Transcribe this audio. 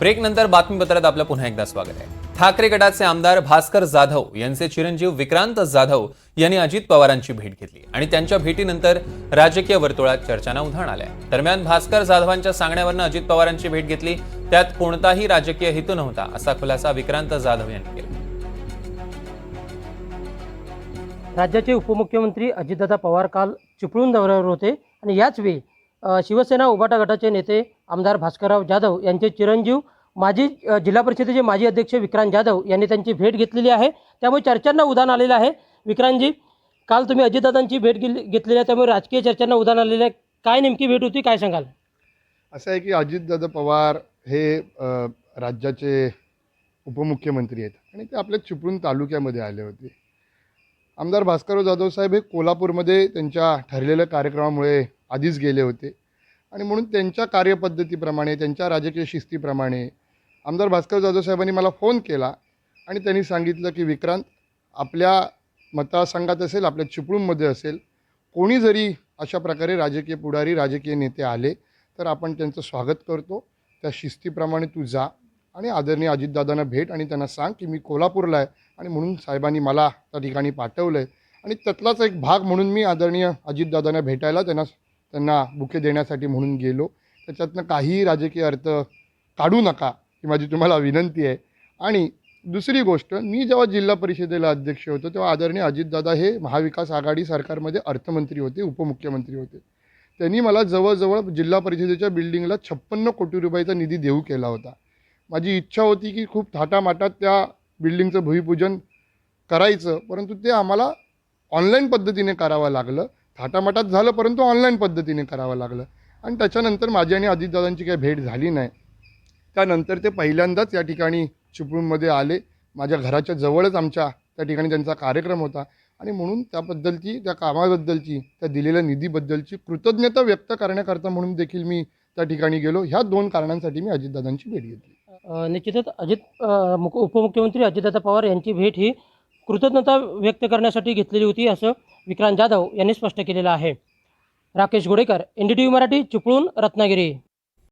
ब्रेकनंतर बातमीपत्रात आपलं पुन्हा एकदा स्वागत आहे. ठाकरे गटाचे आमदार भास्कर जाधव यांचे चिरंजीव विक्रांत जाधव यांनी अजित पवारांची भेट घेतली आणि त्यांच्या भेटीनंतर राजकीय वर्तुळात चर्चांना उधाण आल्या. दरम्यान भास्कर जाधवांच्या सांगण्यावरनं अजित पवारांची भेट घेतली. त्यात कोणताही राजकीय हेतू नव्हता असा खुलासा विक्रांत जाधव यांनी केला. राज्याचे उपमुख्यमंत्री अजितदादा पवार काल चिपळूण दौऱ्यावर होते आणि याच वेळी शिवसेना उबाटा गटाचे नेते आमदार भास्करराव जाधव यांचे चिरंजीव माजी जिल्हा परिषदेचे माजी अध्यक्ष विक्रांत जाधव यांनी त्यांची भेट घेतलेली आहे. त्यामुळे चर्चांना उधाण आलेलं आहे. विक्रांतजी काल तुम्ही अजितदादांची भेट गेली- घेतलेली आहे. त्यामुळे राजकीय चर्चांना उधाण आलेलं आहे. काय नेमकी भेट होती? काय सांगाल? असं आहे की अजितदादा पवार हे राज्याचे उपमुख्यमंत्री आहेत आणि ते आपल्या चिपळूण तालुक्यामध्ये आले होते. आमदार भास्करराव जाधव साहेब हे कोल्हापूरमध्ये त्यांच्या ठरलेल्या कार्यक्रमामुळे आधीच गेले होते. आणि म्हणून त्यांच्या कार्यपद्धतीप्रमाणे त्यांच्या राजकीय शिस्तीप्रमाणे आमदार भास्कर जाधव साहेबांनी मला फोन केला आणि त्यांनी सांगितलं की विक्रांत आपल्या मतदारसंघात असेल आपल्या चिपळूणमध्ये असेल कोणी जरी अशा प्रकारे राजकीय पुढारी राजकीय नेते आले तर आपण त्यांचं स्वागत करतो. त्या शिस्तीप्रमाणे तू जा आणि आदरणीय अजितदादांना भेट आणि त्यांना सांग की मी कोल्हापूरला आहे आणि म्हणून साहेबांनी मला त्या ठिकाणी पाठवलं आहे आणि त्यातलाच एक भाग म्हणून मी आदरणीय अजितदादांना भेटायला त्यांना त्यांना बुके देण्यासाठी म्हणून गेलो. त्याच्यातनं काहीही राजकीय अर्थ काढू नका ही माझी तुम्हाला विनंती आहे. आणि दुसरी गोष्ट मी जेव्हा जिल्हा परिषदेला अध्यक्ष होतो तेव्हा आदरणीय अजितदादा हे महाविकास आघाडी सरकारमध्ये अर्थमंत्री होते उपमुख्यमंत्री होते. त्यांनी मला जवळजवळ जिल्हा परिषदेच्या बिल्डिंगला छप्पन्न कोटी रुपयाचा निधी देऊ केला होता. माझी इच्छा होती की खूप थाटामाटात त्या बिल्डिंगचं भूमिपूजन करायचं परंतु ते आम्हाला ऑनलाईन पद्धतीने करावं लागलं. थाटामाटात झालं परंतु ऑनलाईन पद्धतीने करावं लागलं. आणि त्याच्यानंतर माझी आणि अजितदादांची काही भेट झाली नाही. त्यानंतर ते पहिल्यांदाच या ठिकाणी चिपळूणमध्ये आले. माझ्या घराच्या जवळच आमच्या त्या ठिकाणी त्यांचा कार्यक्रम होता. आणि म्हणून त्याबद्दलची त्या कामाबद्दलची त्या दिलेल्या निधीबद्दलची कृतज्ञता व्यक्त करण्याकरता म्हणून देखील मी त्या ठिकाणी गेलो. ह्या दोन कारणांसाठी मी अजितदादांची भेट घेतली. निश्चितच अजित मुख- उपमुख्यमंत्री अजितदादा पवार यांची भेट ही कृतज्ञता व्यक्त करण्यासाठी घेतलेली होती असं विक्रांत जाधव यांनी स्पष्ट केलेलं आहे. Rakesh Godekar N D T V Marathi Chiplun Ratnagiri.